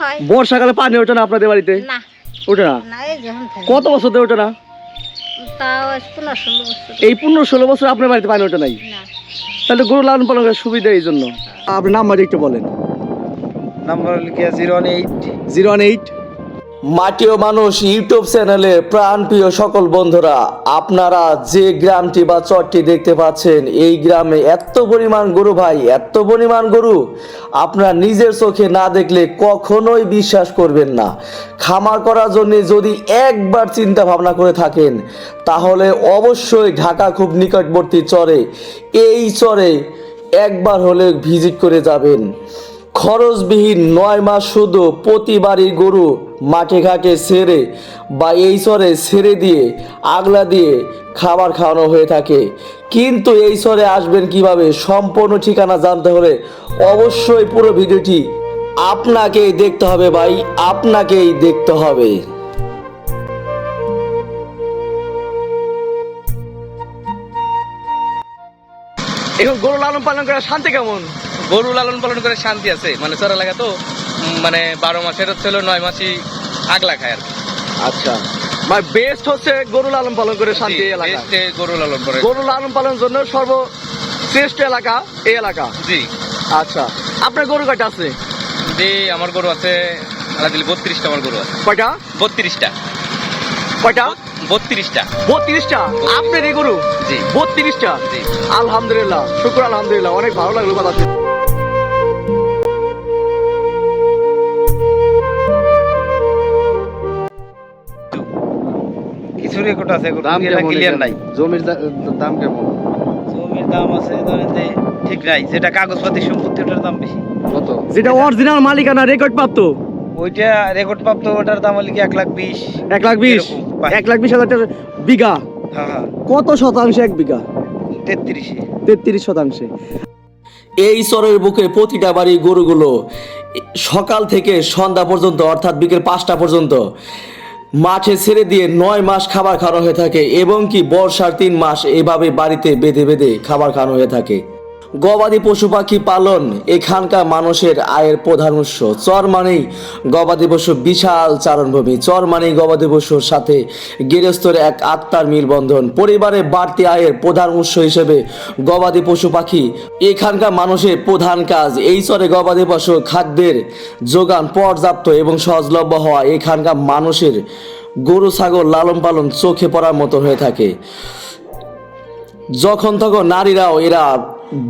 হয়। বর্ষাকালে পানি ওঠে না আপনাদের বাড়িতে? না। ওঠে না? না এই যখন থাকে কত বছর ধরে ওঠে না? তাও আজ পনেরো ষোলো বছর এই পনেরো ষোলো বছর আপনার বাড়িতে পানি ওঠে নাই? না। তাহলে গরু লালন পালন করার সুবিধা এই জন্য। আপনার নাম্বার একটু বলেন। নাম্বার লিখে zero one eight. Zero one eight. মাটিও মানুষ ইউটিউব চ্যানেলে প্রাণপ্রিয় সকল বন্ধুরা, আপনারা যে গ্রামটি বা চরটি দেখতে পাচ্ছেন, এই গ্রামে এত পরিমাণ গরু ভাই, এত পরিমাণ গরু, আপনারা নিজের চোখে না দেখলে কখনোই বিশ্বাস করবেন না। খামার করার জন্য যদি একবার চিন্তা ভাবনা করে থাকেন, তাহলে অবশ্যই ঢাকা খুব নিকটবর্তী চরে, এই চরে একবার হলে ভিজিট করে যাবেন। খরচবিহীন নয় মাস শুধু প্রতি বাড়ির গরু মাঠে ঘাটে সেরে বা এই চরে সেরে দিয়ে, আগলা দিয়ে খাবার খাওয়ানো হয়ে থাকে। কিন্তু এই চরে আসবেন কীভাবে? সম্পূর্ণ ঠিকানা জানতে হলে অবশ্যই পুরো ভিডিওটি আপনাকেই দেখতে হবে ভাই, আপনাকেই দেখতে হবে। এখন গরু লালন পালন করার শান্তি কেমন? গরু লালন পালন করে শান্তি আছে। মানে চরা লাগা তো মানে বারো মাসের হচ্ছে নয় মাসই আগলা খায় আর আচ্ছা। মানে বেস্ট হচ্ছে গরু লালন পালন করে শান্তি এলাকা। গরু লালন করে। গরু লালন পালনের জন্য সর্বশ্রেষ্ঠ এলাকা এই এলাকা। জি। আচ্ছা। আপনার গরু কয়টা আছে? যে আমার গরু আছে বত্রিশটা আমার গরু আছে। কয়টা? বত্রিশটা। কয়টা? বত্রিশটা। বত্রিশটা? আপনার এই গরু? জি। বত্রিশটা? জি। আলহামদুলিল্লাহ। শুক্র আলহামদুলিল্লাহ। অনেক ভালো লাগল কথা আছে দাম কেমন ক্লিয়ার নাই? জমির দাম কেমন? জমির দাম আছে ধরেন যে ঠিক নাই যেটা কাগজপাতি সম্পত্তি ওটার দাম বেশি। কত? যেটা অরিজিনাল মালিকানা রেকর্ড প্রাপ্ত। ওইটা রেকর্ড প্রাপ্ত ওটার দাম হলো কি এক লাখ বিশ। এক লাখ বিশ? এক লাখ বিশ হাজার টাকা বিঘা? হ্যাঁ হ্যাঁ। কত শতাংশে এক বিঘা? তেত্রিশে। তেত্রিশ শতাংশে। এই চরের বুকে প্রতিটা বাড়ি গরুগুলো সকাল থেকে সন্ধ্যা পর্যন্ত অর্থাৎ বিকেল পাঁচটা পর্যন্ত মাঠে ছেড়ে দিয়ে নয় মাস খাবার খাওয়ানো হয়ে থাকে, এবং কি বর্ষার তিন মাস এভাবে বাড়িতে বেঁধে বেঁধে খাবার খাওয়ানো হয়ে থাকে। গবাদি পশু পাখি পালন এখানকার মানুষের আয়ের প্রধান উৎস। চর মানেই গবাদি পশু বিশাল চারণভূমি। চর মানেই গবাদি পশুর সাথে গৃহস্থর এক আত্মার মিলবন্ধন। পরিবারে বাড়তি আয়ের প্রধান উৎস হিসেবে গবাদি পশু পাখি এখানকার মানুষের প্রধান কাজ। এই চরে গবাদি পশু খাদ্যের যোগান পর্যাপ্ত এবং সহজলভ্য হওয়া এখানকার মানুষের গরু, ছাগল লালন পালন চোখে পড়ার মতো হয়ে থাকে। যখন তখন নারীরাও এরা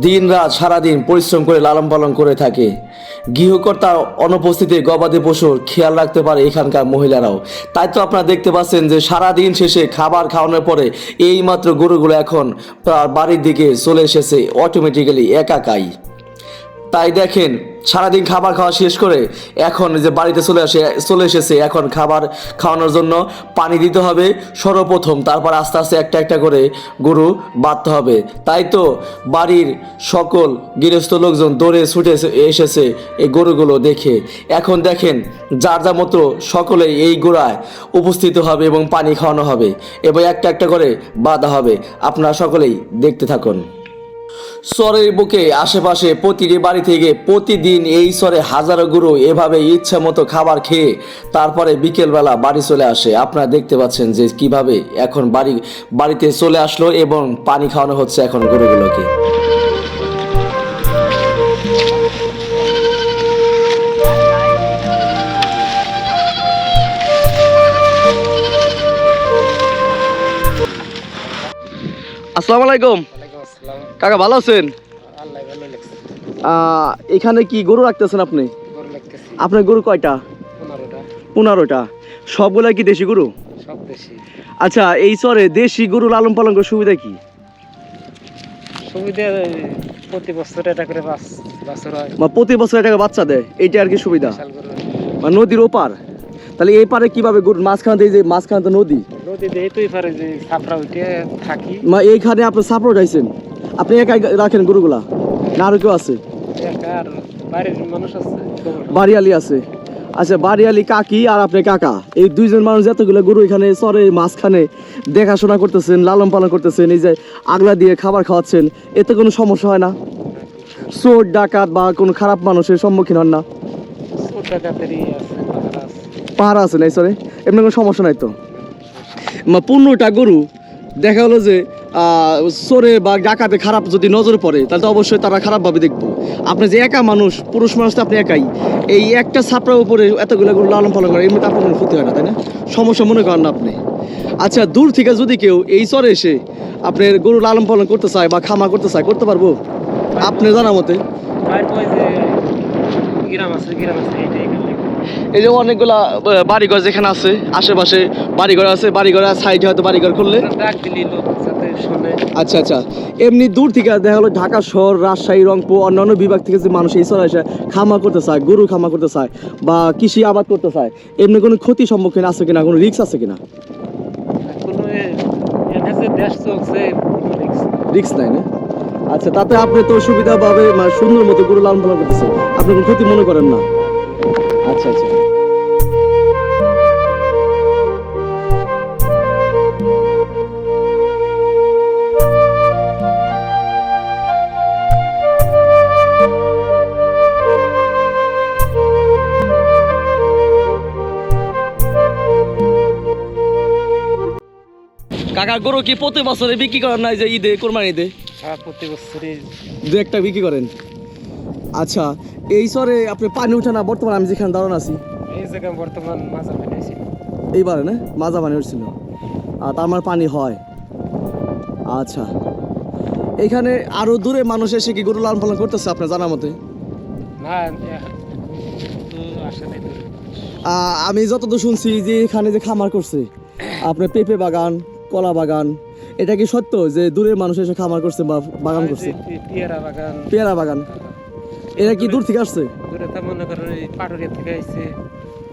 দিন রাত সারাদিন পরিশ্রম করে লালন পালন করে থাকে। গৃহকর্তার অনুপস্থিতি, গবাদি পশুর খেয়াল রাখতে পারে এখানকার মহিলারাও। তাই তো আপনারা দেখতে পাচ্ছেন যে সারাদিন শেষে খাবার খাওয়ানোর পরে এইমাত্র গরুগুলো এখন বাড়ির দিকে চলে এসেছে অটোমেটিক্যালি একাকাই। তাই দেখেন, সারাদিন খাবার খাওয়া শেষ করে এখন যে বাড়িতে চলে আসে, চলে এসেছে, এখন খাবার খাওয়ানোর জন্য পানি দিতে হবে সর্বপ্রথম, তারপর আস্তে আস্তে একটা একটা করে গরু বাঁধতে হবে। তাই তো বাড়ির সকল গৃহস্থ লোকজন দৌড়ে ছুটে এসে- এসেছে এই গরুগুলো দেখে। এখন দেখেন, যার যা মতো সকলেই এই গোড়ায় উপস্থিত হবে এবং পানি খাওয়ানো হবে এবং একটা একটা করে বাঁধা হবে। আপনারা সকলেই দেখতে থাকুন। চরের বুকে, আশেপাশে প্রতিটি বাড়ি থেকে প্রতিদিন এই চরে হাজারো গরু এভাবে ইচ্ছা মতো খাবার খেয়ে তারপরে বিকেলবেলা বাড়ি চলে আসে। আপনারা দেখতে পাচ্ছেন যে কীভাবে এখন বাড়ি, বাড়িতে চলে আসলো এবং পানি খাওয়ানো হচ্ছে এখন গরুগুলোকে। আসসালামু আলাইকুম। কাকা ভালো আছেন? এখানে কি গরু রাখতেছেন আপনি? আপনার গরু কয়টা? পনেরোটা। সবগুলাই কি দেশি গরু? আচ্ছা এই চরে দেশি গরু লালন পালন করার সুবিধা কি? সুবিধা প্রতি বছর এটা করে বাছর হয়। প্রতি বছর টাকা বাচ্চা দেয়? এইটা আর কি সুবিধা? বা নদীর ওপার। তাহলে এই পারে কীভাবে গরু মাঝখানে এই যে মাঝখানে তো নদী? নদী দিয়ে তুই পারে যে ছাপড়া উঠে থাকি। মা এইখানে আপনি সাপোর্ট উঠাইছেন? আপনি একাই রাখেন গরুগুলা? না আরও কেউ আছে? আর বাড়ির মানুষ আছে বাড়িয়ালি আছে। আচ্ছা বাড়িয়ালি কাকি আর আপনি কাকা এই দুইজন মানুষ যতগুলো গরু এখানে চরে মাঝখানে দেখাশোনা করতেছেন লালন পালন করতেছেন এই যে আগলা দিয়ে খাবার খাওয়াচ্ছেন এতে কোনো সমস্যা হয় না? চোর ডাকাত বা কোনো খারাপ মানুষের সম্মুখীন হন না? আছে পাহাড় আছে। নাই সরে এমনি কোনো সমস্যা নাই তো? পনেরোটা গরু দেখা হলো যে চোরে বা ডাকাতে খারাপ যদি নজরে পড়ে তাহলে তো অবশ্যই তারা খারাপভাবে দেখব। আপনি যে একা মানুষ পুরুষ মানুষ তো আপনি একাই। এই একটা ছাপড়ার উপরে এতগুলো গরু লালন পালন করে এমনিতে আপনার কোনো ক্ষতি হয় না তাই না? সমস্যা মনে করেন না আপনি। আচ্ছা দূর থেকে যদি কেউ এই চরে এসে আপনার গরু লালন পালন করতে চায় বা খামা করতে চায় করতে পারব? আপনি জানা মতে? এই যে অনেকগুলা বাড়িঘর যেখানে আছে আশেপাশে বাড়িঘর আছে বাড়িঘর সাইডে হয়তো বাড়িঘর করলে আচ্ছা আচ্ছা। এমনি দূর থেকে দেখা হলো ঢাকা শহর রাজশাহী রংপুর অন্যান্য বিভাগ থেকে যে মানুষ এই চলে এসে খামা করতে চায় গরু খামা করতে চায় বা কৃষি আবাদ করতে চায় এমনি কোনো ক্ষতি সম্মুখীন আছে কিনা কোনো রিস্ক আছে কিনা? risk নেই। না? আচ্ছা তাতে আপনি তো সুবিধাভাবে মানে সুন্দর মতো গরু লালন পালন করতেছেন। আপনি কোনো ক্ষতি মনে করেন না? আচ্ছা আচ্ছা। কাকা গরু কি প্রতি বছরে বিক্রি করেন না এই যে ঈদে কোরবানি ঈদে? প্রতি বছরই দু একটা বিক্রি করেন। আচ্ছা এই সরে আপনি পানি উঠে না বর্তমানে আমি যেখানে দাঁড়ানো আছি? এই জায়গায় বর্তমান মাজা বানিয়েছি এইবারে না? মাজা পানি উঠছিল। আর মানে পানি হয়। আচ্ছা। এখানে আরও দূরে মানুষ এসে কি গরু লালন পালন করতেছে আপনার জানা মতে? না নাই আমি যতদূর শুনছি যে এখানে যে খামার করছে আপনার পেঁপে বাগান কলা বাগান। এটা কি সত্য যে দূরের মানুষ এসে খামার করছে বা বাগান করছে? পেয়ারা বাগান। পেয়ারা বাগান। এরা কি দূর থেকে আসছে? দূরে তো মনে করেন এই পাটুরিয়া থেকে আইছে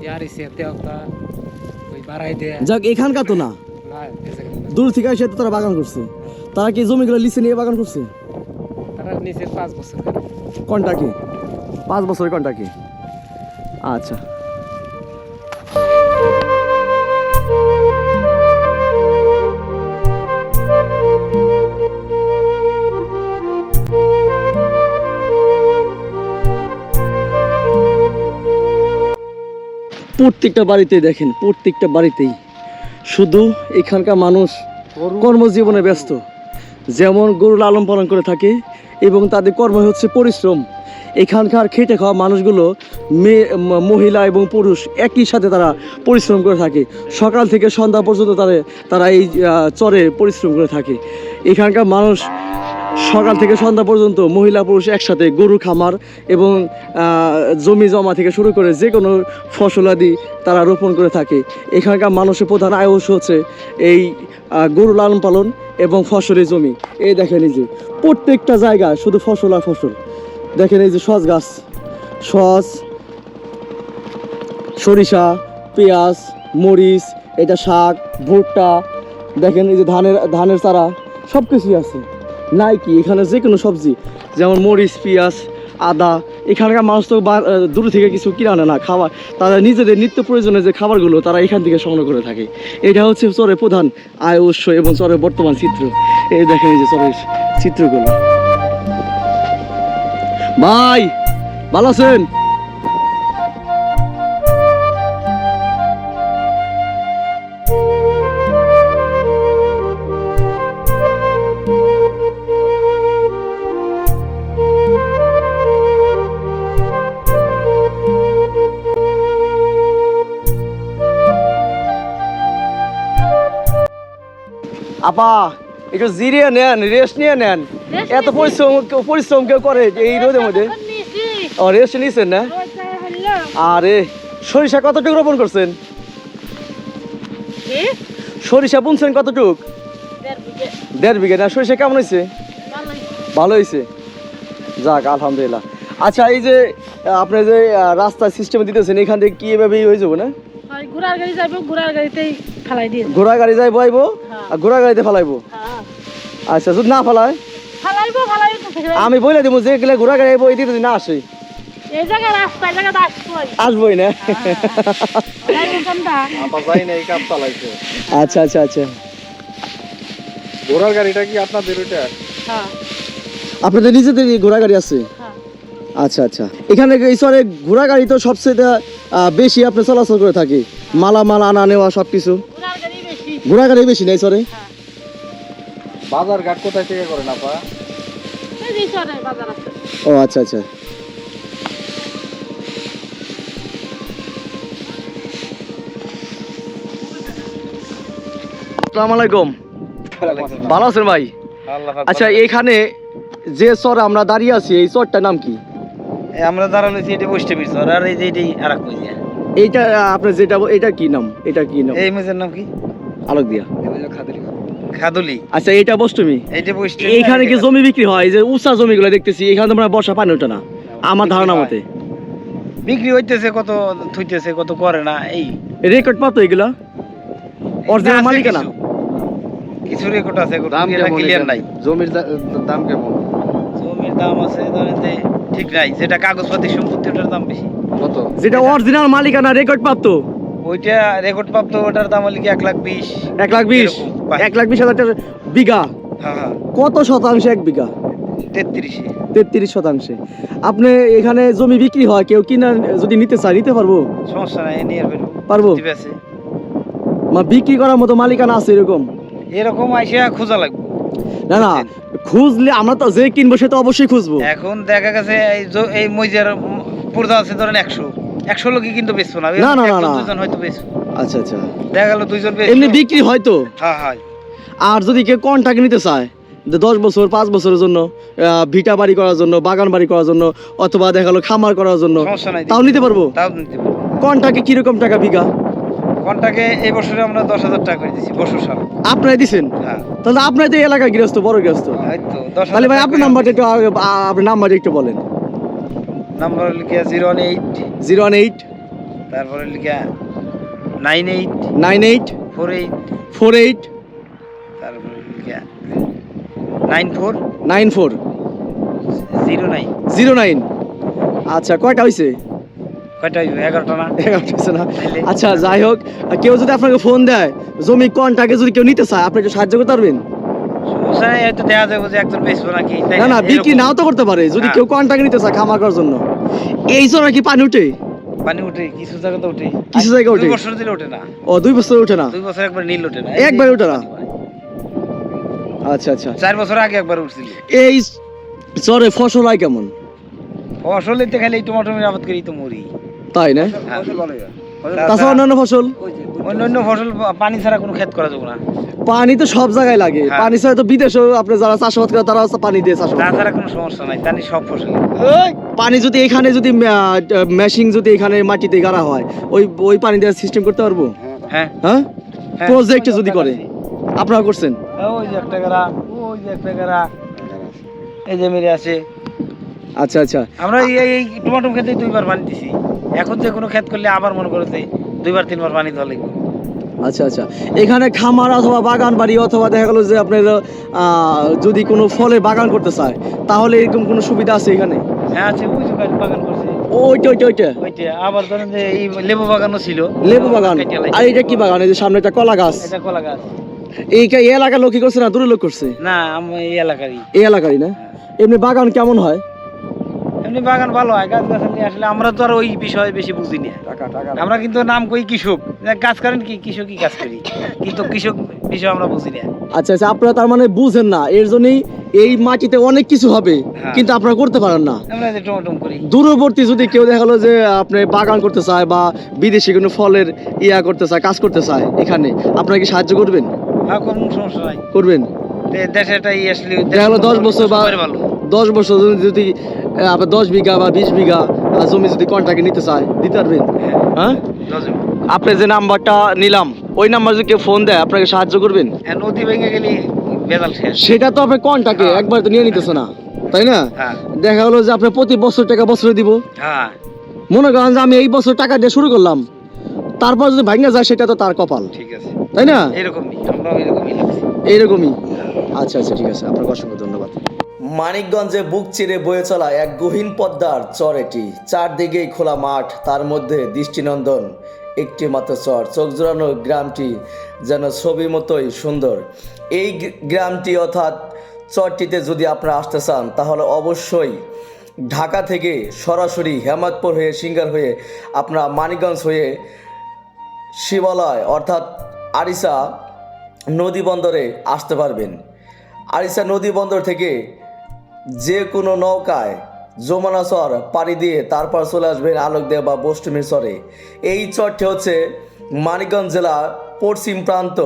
ইয়ার এসে ওই বাড়াই দেয়া যাক এখানকার তো না। দূর থেকে এসে তো তারা বাগান করছে। তারা কি জমিগুলো লিচে নিয়ে বাগান করছে? তারা নিচে পাঁচ বছর কোনটা কি? পাঁচ বছরের কোনটা কি? আচ্ছা। প্রত্যেকটা বাড়িতেই দেখেন প্রত্যেকটা বাড়িতেই। শুধু এখানকার মানুষ কর্মজীবনে ব্যস্ত। যেমন গরু লালন পালন করে থাকে এবং তাদের কর্ম হচ্ছে পরিশ্রম। এখানকার খেটে খাওয়া মানুষগুলো মেয়ে মহিলা এবং পুরুষ একই সাথে তারা পরিশ্রম করে থাকে। সকাল থেকে সন্ধ্যা পর্যন্ত তারা তারা এই চরে পরিশ্রম করে থাকে। এখানকার মানুষ সকাল থেকে সন্ধ্যা পর্যন্ত মহিলা পুরুষ একসাথে গরু, খামার এবং জমি জমা থেকে শুরু করে যে কোনো ফসলাদি তারা রোপণ করে থাকে। এখানকার মানুষের প্রধান আয় হচ্ছে এই গরু লালন পালন এবং ফসলের জমি। এই দেখেন এই যে প্রত্যেকটা জায়গায় শুধু ফসল আর ফসল। দেখেন এই যে সস গাছ, সস, সরিষা, পেঁয়াজ, মরিচ, এটা শাক, ভুট্টা, দেখেন এই যে ধানের ধানের চারা সব কিছুই আছে। নাই কি এখানে যে কোনো সবজি, যেমন মরিচ, পেঁয়াজ, আদা, এখানকার মানুষ তো দূর থেকে কিছু কিনে আনে না, খাবার। তারা নিজেদের নিত্য প্রয়োজনীয় যে খাবারগুলো তারা এখান থেকে সংগ্রহ করে থাকে। এটা হচ্ছে চরের প্রধান আয় উৎস এবং চরের বর্তমান চিত্র। এই দেখেন এই যে চরের চিত্রগুলো। ভাই, ভালো আছেন? আপা একটু জিরিয়ে নেন রেস্ট নিয়ে নেন। এত। পরিশ্রম পরিশ্রম কেউ করে এই রোদের মধ্যে? ও রেস্ট নিয়েছেন না? আরে সরিষা কতটুকু রোপণ করছেন? সরিষা বুনছেন কতটুক? দেড় বিঘে। না? সরিষা কেমন হয়েছে? ভালো হয়েছে? যাক আলহামদুলিল্লাহ। আচ্ছা এই যে আপনি যে রাস্তা সিস্টেম দিতেছেন এখান থেকে কি এভাবে হয়ে যাব না? ঘোড়ার গাড়ি যাব ঘোড়ার গাড়িতেই ফেলাই দিয়ে ঘোড়া গাড়ি যাইবো বইবো হ্যাঁ। আর ঘোড়া গাড়িতে ফেলাইবো। আচ্ছা যদি না ফেলায় ফালাইবো ফালাইবো আমি বলে দেবো যে গেলে ঘোড়া গাড়ি আইবো এই দিতে না আসে। এই জায়গায় রাস্তা এই আসবই। আসবোই না? কোনটা? আচ্ছা আচ্ছা আচ্ছা। ঘোড়ার গাড়িটা কি আপনাদের ওইটা? হ্যাঁ। আপনাদের নিজেদের ঘোড়া গাড়ি আছে? হ্যাঁ। আচ্ছা আচ্ছা। এখানে এই ঘোড়া গাড়ি তো সবচেয়ে বেশি আপনি চলাচল করে থাকি। মালামাল আনা নেওয়া সব কিছু ঘোড়ার গাড়ি বেশি ঘোড়া গাড়ি বেশি নেই সরে বাজার ঘাট কোথায় থেকে করেন আপা? এই যে চরে বাজার আছে। ও আচ্ছা আচ্ছা। আসসালামু আলাইকুম। ভালো আছেন ভাই? আচ্ছা এইখানে যে চর আমরা দাঁড়িয়ে আছি এই চরটার নাম কি? আমরা দাঁড়াল এটা বৈষ্ণবীর চর আর এই যে এটাই এইটা আপনার যেটা এটা কি নাম? এটা কি নাম? এই মজার নাম কি? আলোক দিয়া। খাদুলি। আচ্ছা এটা বষ্টমী এইটা বৈষ্ণবী এইখানে কি জমি বিক্রি হয়? যে উঁচা জমিগুলো দেখতেছি এখানে তো হয় বর্ষা পানি ওঠে না। আমার ধারণা মতে। বিক্রি হইতেছে কত থুইতেছে কত করে না এই। রেকর্ড পাতো এগুলা? অরিজিনাল মালিকানা? কিছু। রেকর্ড আছে ক্লিয়ার নাই। জমির দাম কেমন? জমির দাম আছে ধরেন যে ঠিক নাই। যেটা কাগজপাতি সম্পত্তি ওটার দাম বেশি। কত? যেটা অরিজিনাল মালিকানা রেকর্ড প্রাপ্ত ওইটা রেকর্ড প্রাপ্ত ওটার দাম হলে কি এক লাখ বিশ। এক লাখ বিশ? এক লাখ বিশ হাজার টাকা বিঘা? হ্যাঁ হ্যাঁ। কত শতাংশে এক বিঘা? তেত্রিশে। তেত্রিশ শতাংশে। আপনি এখানে জমি বিক্রি হয় কেউ কিনা যদি নিতে চায় নিতে পারব? সমস্যা নাই নিয়ে পারব? মা বিক্রি করার মতো মালিকানা আছে এরকম? এরকম আইসা খোঁজা লাগবে। না না খুঁজলে আমরা তো যে কিনবো সে তো অবশ্যই খুঁজবো। এখন দেখা গেছে এই এই পর্দা আছে ধরেন একশো। একশো লোকই কিন্তু বেচবো না। না, না, না, না। দুজন হয়তো বেচবো। আচ্ছা আচ্ছা। দেখা গেল দুইজন এমনি বিক্রি হয় তো? হ্যাঁ হ্যাঁ। আর যদি কেউ কন্ট্রাক্ট নিতে চায় দশ বছর পাঁচ বছরের জন্য ভিটা বাড়ি করার জন্য বাগান বাড়ি করার জন্য অথবা দেখা গেলো খামার করার জন্য তাও নিতে পারব? তাও নিতে পারব। কন্ট্রাক্টে কীরকম টাকা বিঘা? কোনটাকে এই বছরে আমরা দশ হাজার টাকা করে দিচ্ছি বছর সাল। আপনারা দিছেন? হ্যাঁ। তাহলে আপনার তো এলাকা গৃহস্থ বড় গৃহস্থ। তাহলে ভাই আপনার নাম্বারটা একটু আপনার নাম্বারটা একটু বলেন। নাম্বার লিখিয়া zero one eight. Zero one eight. তারপরে লিখিয়া nine eight. Nine eight. Four eight. Four eight. তারপরে লিখিয়া nine four. Nine four. Zero nine. Zero nine. আচ্ছা কয়টা হয়েছে আচ্ছা যাই হোক কেউ যদি আপনাকে ফোন দেয় জমি কন্ট্রাক্টে যদি কেউ নিতে চায় আপনি একটু সাহায্য করতে পারবেন? না না বিক্রি নাও তো করতে পারে যদি। কেউ কন্ট্রাক্ট নিতে চায় খামার করার জন্য। এই কি পানি উঠে? পানি উঠে কিছু জায়গাতে উঠে কিছু জায়গায় দুই ওঠে? বছর দিলে ওঠে না। ও দুই বছর উঠে না? দুই বছর একবার নীল ওঠে না। একবার ওঠে না? আচ্ছা আচ্ছা। চার বছর আগে একবার উঠছিল। এই চরে ফসল হয় কেমন? খালি আবাদ করি তো মরি। তাই না? হ্যাঁ। তাছাড়া অন্যান্য ফসল? অন্যান্য ফসল পানি ছাড়া কোনো ক্ষেত করা যাবে না। পানি তো সব জায়গায় লাগে। হ্যাঁ। পানি ছাড়া তো বিদেশেও আপনি যারা চাষাবাদ করে তারা পানি দিয়ে করে। তাছাড়া কোনো সমস্যা নাই সব ফসল। পানি যদি এখানে যদি মেশিং যদি এখানে মাটিতে গাড়া হয় ওই ওই পানি দেওয়ার সিস্টেম করতে পারব? হ্যাঁ। হ্যাঁ? হ্যাঁ। প্রজেক্টে যদি করে। আপনারা করছেন? ওই যে একটা গাড়া ওই যে একটা গাড়া। এই যে মেরে আছে। আচ্ছা আচ্ছা। আমরা এই টমাটো খেতে দুইবার পানি দিছি। এখন যে কোনো ক্ষেত করলে আবার মনে করতে দুইবার তিনবার পানি দেওয়া লাগবে। আচ্ছা আচ্ছা। এখানে খামার অথবা বাগান বাড়ি অথবা দেখা গেলো যে আপনার যদি কোনো ফলের বাগান করতে চায় তাহলে এরকম কোনো সুবিধা আছে এখানে? হ্যাঁ আছে ওই যে বাগান করছে। ওইটা ওইটা ওইটা? ওইটা আবার ধরেন যে এই লেবু বাগানও ছিল। লেবু বাগান? আর এটা কি বাগান? এই যে সামনে একটা কলা গাছ। এটা কলা গাছ। এই এই এলাকার লোক কি করছে না? দূরের লোক করছে? না আমি এই এলাকারই। এই এলাকারই না? এমনি বাগান কেমন হয়? এমনি বাগান ভালো হয় গাছ গাছালি আসলে আমরা তো আর ওই বিষয়ে বেশি বুঝি না। আমরা কিন্তু নাম কই কৃষক। গাছ করেন কি কৃষকই কাজ করি? কিন্তু কৃষক বিষয় আমরা বুঝি না আচ্ছা আচ্ছা আপনারা তার মানে বুঝেন না এর জন্যই এই মাটিতে অনেক কিছু হবে হ্যাঁ। কিন্তু আপনারা করতে পারেন না। আমরা যে টমটম করি। দূরবর্তী যদি কেউ দেখা গেলো যে আপনি বাগান করতে চায় বা বিদেশি কোনো ফলের ইয়া করতে চায় কাজ করতে চায় এখানে আপনারা কি সাহায্য করবেন? হ্যাঁ কোনো সমস্যা নাই। করবেন? দেশেটাই আসলে দেখা গেলো দশ বছর বা দশ বছর যদি- যদি আপনার দশ বিঘা বা বিশ বিঘা জমি যদি কন্ট্রাক্টে নিতে চায় দিতে পারবেন? হ্যাঁ? দশ আপনি যে নাম্বারটা নিলাম ওই নাম্বার যদি কেউ ফোন দেয় আপনাকে সাহায্য করবেন? হ্যাঁ নদী ভেঙে গেলে সেটা তো আপনি কন্ট্রাক্টে হ্যাঁ। একবার তো নিয়ে নিতেছে না তাই না? হ্যাঁ। দেখা গেলো যে আপনি প্রতি বছর টাকা বছরে দিব। মনে করেন যে আমি এই বছর টাকা দিয়ে শুরু করলাম তারপর যদি ভাঙা যায় সেটা তো তার কপাল। ঠিক আছে। তাই না? এরকমই আমরাও এরকমই এইরকমই আচ্ছা আচ্ছা ঠিক আছে আপনাকে অসংখ্য ধন্যবাদ। মানিকগঞ্জে বুক চিরে বয়ে চলা এক গহীন পদ্মার চর এটি। চারদিকেই খোলা মাঠ, তার মধ্যে দৃষ্টিনন্দন একটি মাত্র চর। চোখ জোড়ানো গ্রামটি যেন ছবি মতোই সুন্দর। এই গ্রামটি অর্থাৎ চরটিতে যদি আপনারা আসতে চান, তাহলে অবশ্যই ঢাকা থেকে সরাসরি হেমাদপুর হয়ে, সিঙ্গার হয়ে আপনারা মানিকগঞ্জ হয়ে শিবালয় অর্থাৎ আরিসা নদী বন্দরে আসতে পারবেন। আরিসা নদী বন্দর থেকে যে কোনো নৌকায় যমুনা চর পাড়ি দিয়ে তারপর চলে আসবেন আলোকদেব বা বষ্টমীর চরে এই চরটি হচ্ছে মানিকগঞ্জ জেলার পশ্চিম প্রান্ত,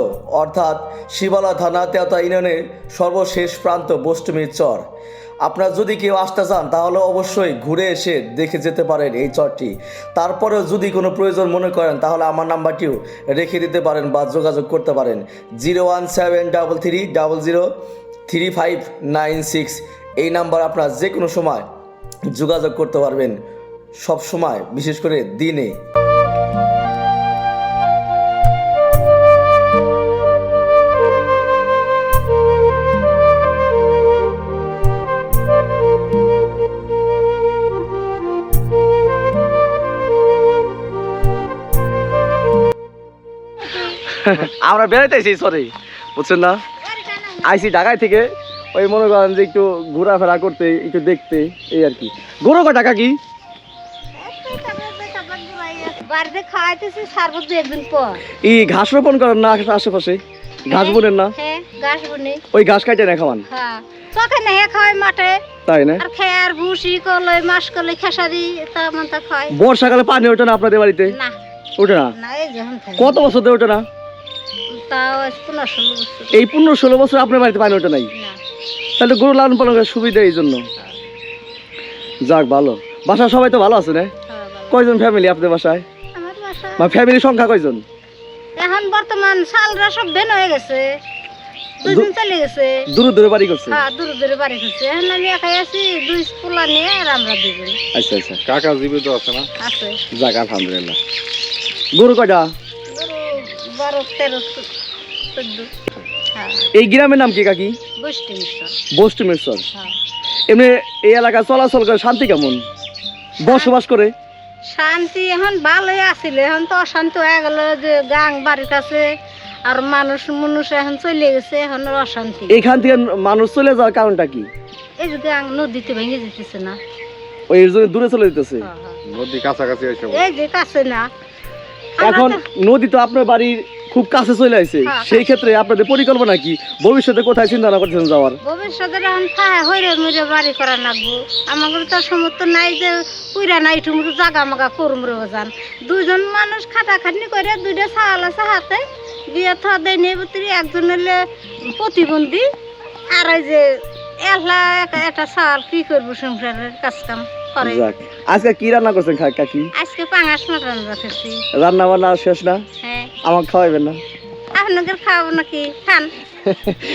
অর্থাৎ শিবালা থানা তেওতা ইউনিয়নের সর্বশেষ প্রান্ত বষ্টমীর চর। আপনারা যদি কেউ আসতে চান, তাহলে অবশ্যই ঘুরে এসে দেখে যেতে পারেন এই চরটি। তারপরেও যদি কোনো প্রয়োজন মনে করেন, তাহলে আমার নাম্বারটিও রেখে দিতে পারেন বা যোগাযোগ করতে পারেন। Zero one seven double three double zero three five nine six. এই নাম্বার আপনারা যে কোনো সময় যোগাযোগ করতে পারবেন, সব সময়, বিশেষ করে দিনে। আমরা বেড়াইতেছি সরি বুঝছেন না? আইসি ঢাকায় থেকে। ওই মনে করেন যে একটু ঘোরাফেরা করতে একটু দেখতে এই আর কি। গরু কয় টাকা কি বাড়িতে খাওয়াইতেছি সারবত দু একদিন পর। ই ঘাস রোপণ করেন না আশেপাশে? ঘাস বুনেন না? হ্যাঁ ওই ঘাস কাটে না খাওয়ান? হ্যাঁ। চোখে খাওয়াই মাঠে। তাই না? আর খেয়ার ভুসি কলই মাস কলই তা খায় বর্ষাকালে পানি ওঠে না আপনাদের বাড়িতে? না। ওঠে না? কত বছর ধরে ওঠে না? তাও পনেরো ষোলো বছর। এই পনেরো ষোলো বছর আপনার বাড়িতে পানি ওঠে নাই? না। তাহলে গরু লালন পালন করার সুবিধা এই জন্য। যাক ভালো। বাসা সবাই তো ভালো আছে না? হ্যাঁ, কয়জন ফ্যামিলি আপনাদের বাসায়? বা ফ্যামিলির সংখ্যা কয়জন? এখন বর্তমান সালরা সব বেন হয়ে গেছে। চলে গেছে। দূরে দূরে বাড়ি করছে? হ্যাঁ দূরে দূরে বাড়ি করছে। এখন আমি একাই আছি দুই পোলা নিয়ে আর আমরা দুজন আচ্ছা আচ্ছা। কাকা জীবিত আছে না? আছে। যাক আলহামদুলিল্লাহ। গরু কয়টা? গরু বারো তেরো চোদ্দ। এই গ্রামের নাম কি কাকি? মিরসর হ্যাঁ। এমনি এই এলাকা চলাচল করে শান্তি কেমন? বসবাস করে? শান্তি এখন ভালোই আছিল। এখন তো অশান্তি হয়ে গেল যে গাং বাড়ির কাছে আর মানুষ মানুষ এখন চলে গেছে এখন অশান্তি। এইখান থেকে মানুষ চলে যাওয়ার কারণটা কি? এই যে গাং নদীতে ভেঙে যেতেছে না। ওই এর জন্য দূরে চলে যেতেছে? হ্যাঁ, হ্যাঁ। নদী কাছাকাছি এসে এই যে কাছে না। এখন নদী তো আপনার বাড়ির খুব কাছে চলে আসে হ্যাঁ, সেই ক্ষেত্রে আপনাদের পরিকল্পনা কি? ভবিষ্যতে কোথায় চিন্তা ভাবনা করছেন যাওয়ার? ভবিষ্যতে এখন খায় হইরে মুড়ে বাড়ি করা লাগবো। আমাদের তো সমর্থ নাই যে পুরা নাই টুমুর জাগা মাগা করুম রে যান দুজন মানুষ খাটাখাটনি করে দুইটা চাল আছে হাতে দিয়ে থা দেয় ভিতরে একজন হলে প্রতিবন্ধী আর ওই যে এলা একটা- চাল কি করব সংসারের কাজ কাম করে আজকে কি রান্না করছেন কাকি? আজকে পাঙাশ মাটন রাখেছি রান্না বান্না শেষ না? আমাকে খাওয়াবেন না। আপনাদের খাওয়াবো নাকি? খান।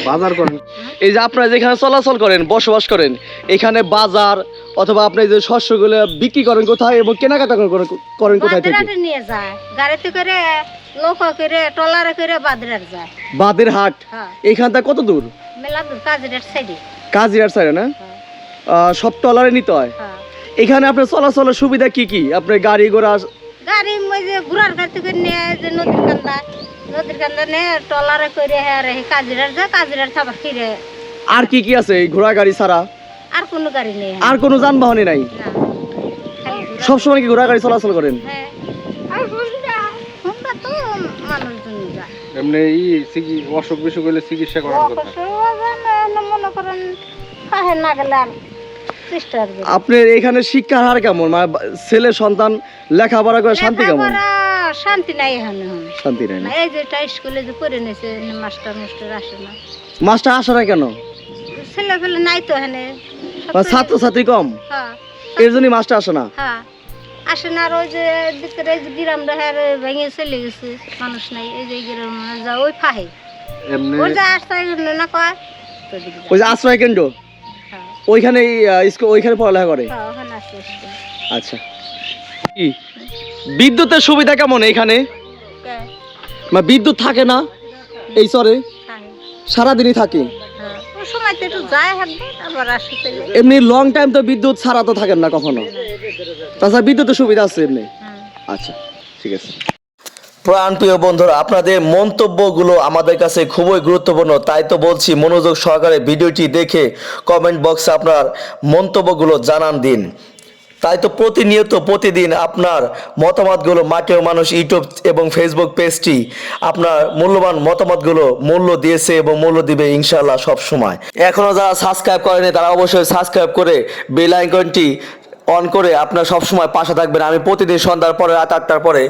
বাজার করেন। এই যে আপনারা যেখানে চলাচল করেন বসবাস করেন এখানে বাজার অথবা আপনি যে শস্যগুলো বিক্রি করেন কোথায় এবং কেনাকাটা করেন করেন কোথায় থেকে? নিয়ে যায়। গাড়িতে করে লোক করে টলারে করে বাদরাট যায়। বাদের হাট হ্যাঁ। এইখান থেকে কত দূর? মেলা দূর কাজিরাট সাইডে। কাজিরার সাইডে না? হ্যাঁ। সব টলারে নিতে হয়? হ্যাঁ। এখানে আপনার চলাচলের সুবিধা কি কি? আপনার গাড়ি ঘোড়া গাড়ি ওই যে ঘুরার গাড়ি করে নিয়ে যে নদীর কান্দা নদীর কান্দা নিয়ে টলারে করে হ্যাঁ রে কাজিরাট যায় কাজিরাট খাবার ফিরে। আর কি কি আছে এই ঘোড়া গাড়ি ছাড়া? আর কোনো গাড়ি নেই। আর কোনো যানবাহনই নাই? ঘোড়া- সবসময় কি ঘোড়া গাড়ি চলাচল করেন? হ্যাঁ। আর এমনি ই অসুখ বিসুখ হলে চিকিৎসা করার কথা। মনে করেন কাহে না গেলে আর আপনার এখানে শিক্ষার হার কেমন? মানে ছেলে সন্তান লেখাপড়া করে শান্তি কেমন? শান্তি নাই এখন। শান্তি নাই এই যে এটা স্কুলে যে পড়ে নিয়েছে মাস্টার মাস্টার আসে না। মাস্টার আসে না কেন? ছেলে পেলে নাই তো এখানে। মানে তো- ছাত্রছাত্রী কম? হ্যাঁ। এর জন্যই মাস্টার আসে না? হ্যাঁ। আসে না আর ওই যে দিকের গ্রাম দেখার ভেঙে চলে গেছে মানুষ নাই এই যে গ্রাম যা ওই ফাহে ওই যে আসতে না কয়। ওই যে আশ্রয় কেন্দ্র? ওইখানে ওইখানে পড়ালেখা করে? হ্যাঁ। আচ্ছা। কি? বিদ্যুতের সুবিধা কেমন এখানে? মানে বিদ্যুৎ থাকে না এই চরে। সারাদিনই থাকে? হ্যাঁ এমনি লং টাইম তো বিদ্যুৎ ছাড়া তো থাকেন না কখনো। তাছাড়া বিদ্যুতের সুবিধা আছে এমনি? হ্যাঁ। আচ্ছা ঠিক আছে। প্রাণপ্রিয় বন্ধুরা, আপনাদের মন্তব্যগুলো আমাদের কাছে খুবই গুরুত্বপূর্ণ, তাই তো বলছি মনোযোগ সহকারে ভিডিওটি দেখে কমেন্ট বক্সে আপনার মন্তব্যগুলো জানান দিন। তাই তো প্রতিনিয়ত প্রতিদিন আপনার মতামতগুলো মাটির মানুষ ইউটিউব এবং ফেসবুক পেজটি আপনার মূল্যবান মতামতগুলো মূল্য দিয়েছে এবং মূল্য দিবে ইনশাল্লাহ সব সময় এখনও যারা সাবস্ক্রাইব করেনি, তারা অবশ্যই সাবস্ক্রাইব করে বেল আইকনটি অন করে আপনার সবসময় পাশে থাকবেন। আমি প্রতিদিন সন্ধ্যার পরে, রাত আটটার পরে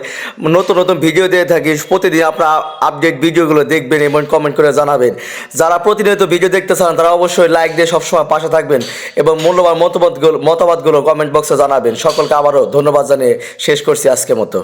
নতুন নতুন ভিডিও দিয়ে থাকি। প্রতিদিন আপনার আপডেট ভিডিওগুলো দেখবেন এবং কমেন্ট করে জানাবেন। যারা প্রতিনিয়ত ভিডিও দেখতে চান, তারা অবশ্যই লাইক দিয়ে সবসময় পাশে থাকবেন এবং মূল্যবান মতবাদগুলো মতামতগুলো কমেন্ট বক্সে জানাবেন। সকলকে আবারও ধন্যবাদ জানিয়ে শেষ করছি আজকের মতো।